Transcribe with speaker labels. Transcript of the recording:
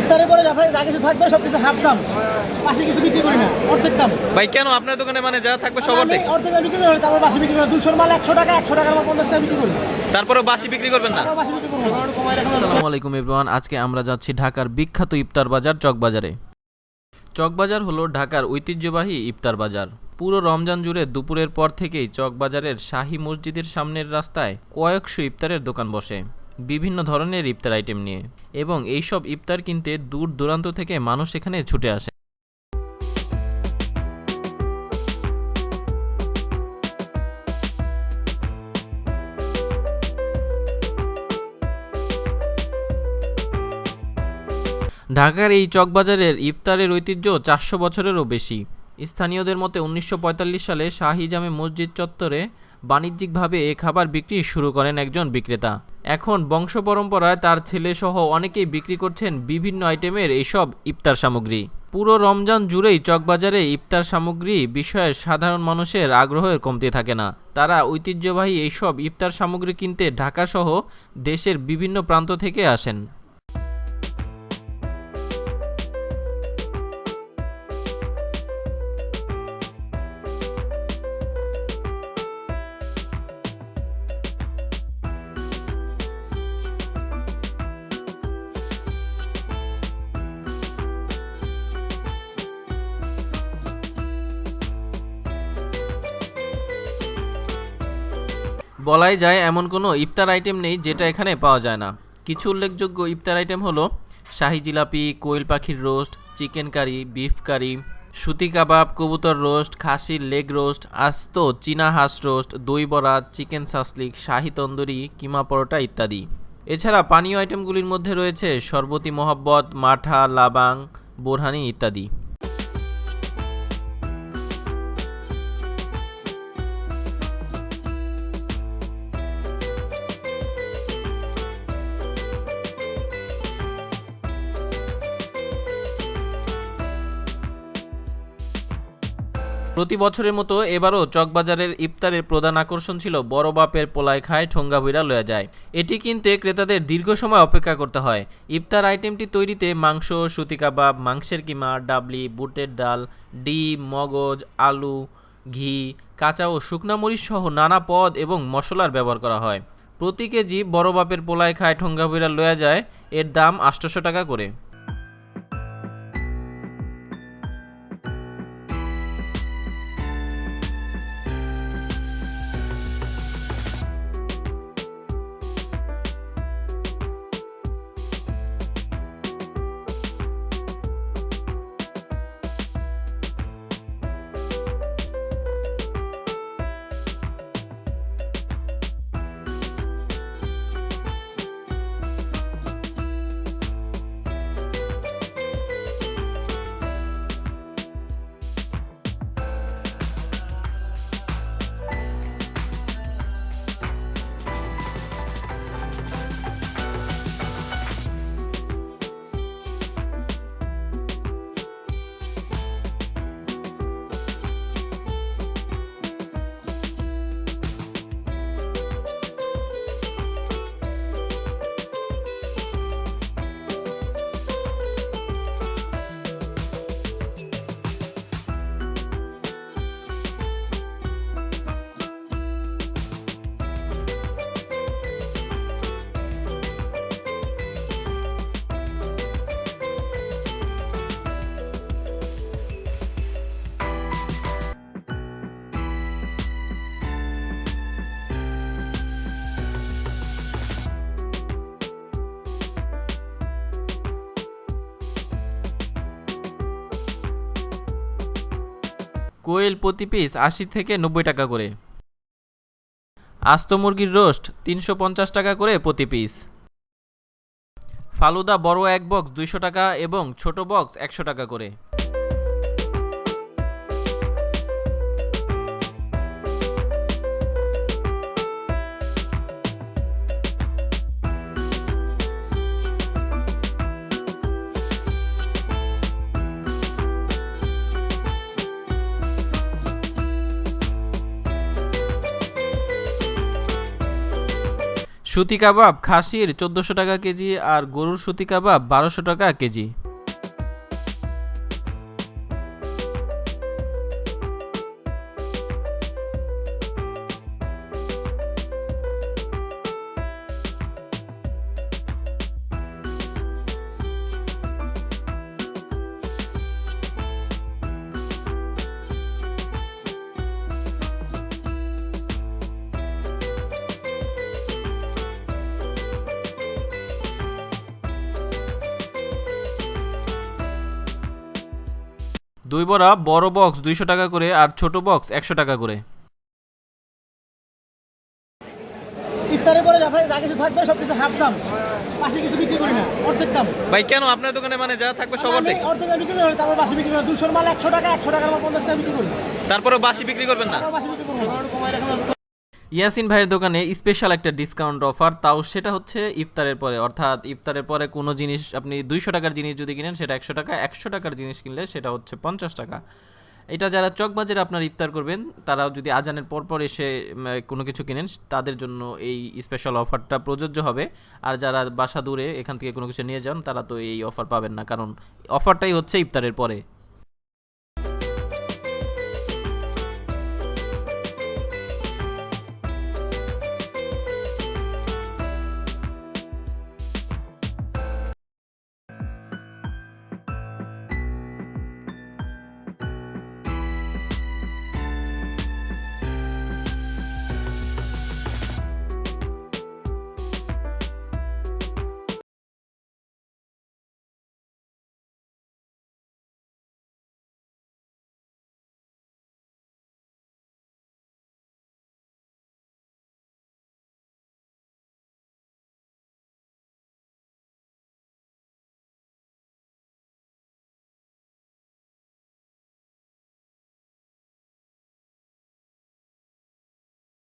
Speaker 1: ইফতারে পরে যা যা কিছু থাকবে সব কিছু হাফ দাম। পাশে কিছু বিক্রি করি না অর্ধেক দাম।
Speaker 2: ভাই কেন? আপনার দোকানে মানে যা থাকবে সব অর্ধেক?
Speaker 1: অর্ধেক বিক্রি করি তারপর বাসি বিক্রি করি। দুশোর মাল একশো টাকা একশো টাকার মাল পঞ্চাশ টাকা বিক্রি করি।
Speaker 2: তারপরে বাসি বিক্রি করবেন না।
Speaker 3: আসসালামু আলাইকুম এভরিওয়ান আজকে আমরা যাচ্ছি ঢাকার বিখ্যাত ইফতার বাজার চকবাজারে। চকবাজার হলো ঢাকার ঐতিহ্যবাহী ইফতার বাজার। পুরো রমজান জুড়ে দুপুরের পর থেকেই চকবাজারের শাহী মসজিদের সামনের রাস্তায় কয়েকশো ইফতারের দোকান বসে। বিভিন্ন ধরনের ইফতার আইটেম নিয়ে। এবং এইসব ইফতার কিনতে দূর দূরান্ত থেকে মানুষ এখানে ছুটে আসে। ঢাকার এই চকবাজারের ইফতারের ঐতিহ্য চারশো বছরেরও বেশি। স্থানীয়দের মতে উনিশশো পঁয়তাল্লিশ সালে শাহি জামে মসজিদ চত্বরে বাণিজ্যিকভাবে এ খাবার বিক্রি শুরু করেন একজন বিক্রেতা। এখন বংশ পরম্পরায় তার ছেলেসহ অনেকেই বিক্রি করছেন বিভিন্ন আইটেমের এইসব ইফতার সামগ্রী। পুরো রমজান জুড়েই চকবাজারে ইফতার সামগ্রী বিষয়ে সাধারণ মানুষের আগ্রহের কমতে থাকে না। তারা ঐতিহ্যবাহী এইসব ইফতার সামগ্রী কিনতে ঢাকাসহ দেশের বিভিন্ন প্রান্ত থেকে আসেন। বলাই যায় এমন কোনো ইফতার আইটেম নেই যেটা এখানে পাওয়া যায় না। কিছু উল্লেখযোগ্য ইফতার আইটেম হলো শাহি জিলাপি, কোয়েল পাখির roast, chicken curry, beef curry, সুতি কাবাব, কবুতর রোস্ট খাসির লেগ রোস্ট, আস্ত চীনা হাঁস রোস্ট, দই বরাত চিকেন সাসলিক, শাহি তন্দুরি, কিমা পরোটা ইত্যাদি। এছাড়া পানীয় আইটেমগুলির মধ্যে রয়েছে শরবতি মোহাব্বত, মাঠা, লাবাং, বোরহানি ইত্যাদি। প্রতি বছরের মতো এবারও চকবাজারের ইফতারের প্রধান আকর্ষণ ছিল বড় বাপের পোলায় খায় ঠোঙ্গা বইরা লয়া যায়। এটি কিনতে ক্রেতাদের দীর্ঘ সময় অপেক্ষা করতে হয়। ইফতার আইটেমটি তৈরিতে মাংস, সুতি কাবাব, মাংসের কিমা, ডাবলি, বুটের ডাল, ডিম, মগজ, আলু, ঘি, কাঁচা ও শুকনা মরিচ সহ নানা পদ এবং মশলার ব্যবহার করা হয়। প্রতি কেজি বড় বাপের পোলায় খায় ঠোঙ্গা বইরা লয়া যায়। এর দাম আটশোশো টাকা করে। কোয়েল প্রতি পিস আশি থেকে নব্বই টাকা করে। আস্ত মুরগির রোস্ট তিনশো পঞ্চাশ টাকা করে প্রতি পিস। ফালুদা বড় এক বক্স দুইশো টাকা এবং ছোট বক্স একশো টাকা করে। সুতি কাবাব খাসির চোদ্দোশো টাকা কেজি আর গরুর সুতি কাবাব বারোশো টাকা কেজি। দুই বড়া বড় বক্স দুইশো টাকা করে আর ছোট বক্স একশো টাকা করে।
Speaker 1: ইফতারের পরে যা কিছু থাকবে সব কিছু হাফ দাম। পাশে কিছু বিক্রি করি না অর্ধেক দাম।
Speaker 2: ভাই কেন? আপনার দোকানে মানে যা থাকবে সব অর্ধেক?
Speaker 1: অর্ধেক বিক্রি করি তারপর বাসি বিক্রি করি দুশোর মাল একশো টাকা একশো টাকার মাল পঞ্চাশ টাকা বিক্রি করি।
Speaker 2: তারপরে বাসি বিক্রি করবেন না?
Speaker 1: বাসি বিক্রি করব না।
Speaker 3: ইয়াসিন ভাইয়ের দোকানে স্পেশাল একটা ডিসকাউন্ট অফার তাও সেটা হচ্ছে ইফতারের পরে। অর্থাৎ ইফতারের পরে কোনো জিনিস আপনি দুইশো টাকার জিনিস যদি কিনেন, সেটা একশো টাকা, একশো টাকার জিনিস কিনলে সেটা হচ্ছে পঞ্চাশ টাকা। এটা যারা চকবাজারে আপনার ইফতার করবেন তারা যদি আজানের পর পর এসে কোনো কিছু কিনেন, তাদের জন্য এই স্পেশাল অফারটা প্রযোজ্য হবে। আর যারা বাসা দূরে এখান থেকে কোনো কিছু নিয়ে যান, তারা তো এই অফার পাবেন না। কারণ অফারটাই হচ্ছে ইফতারের পরে।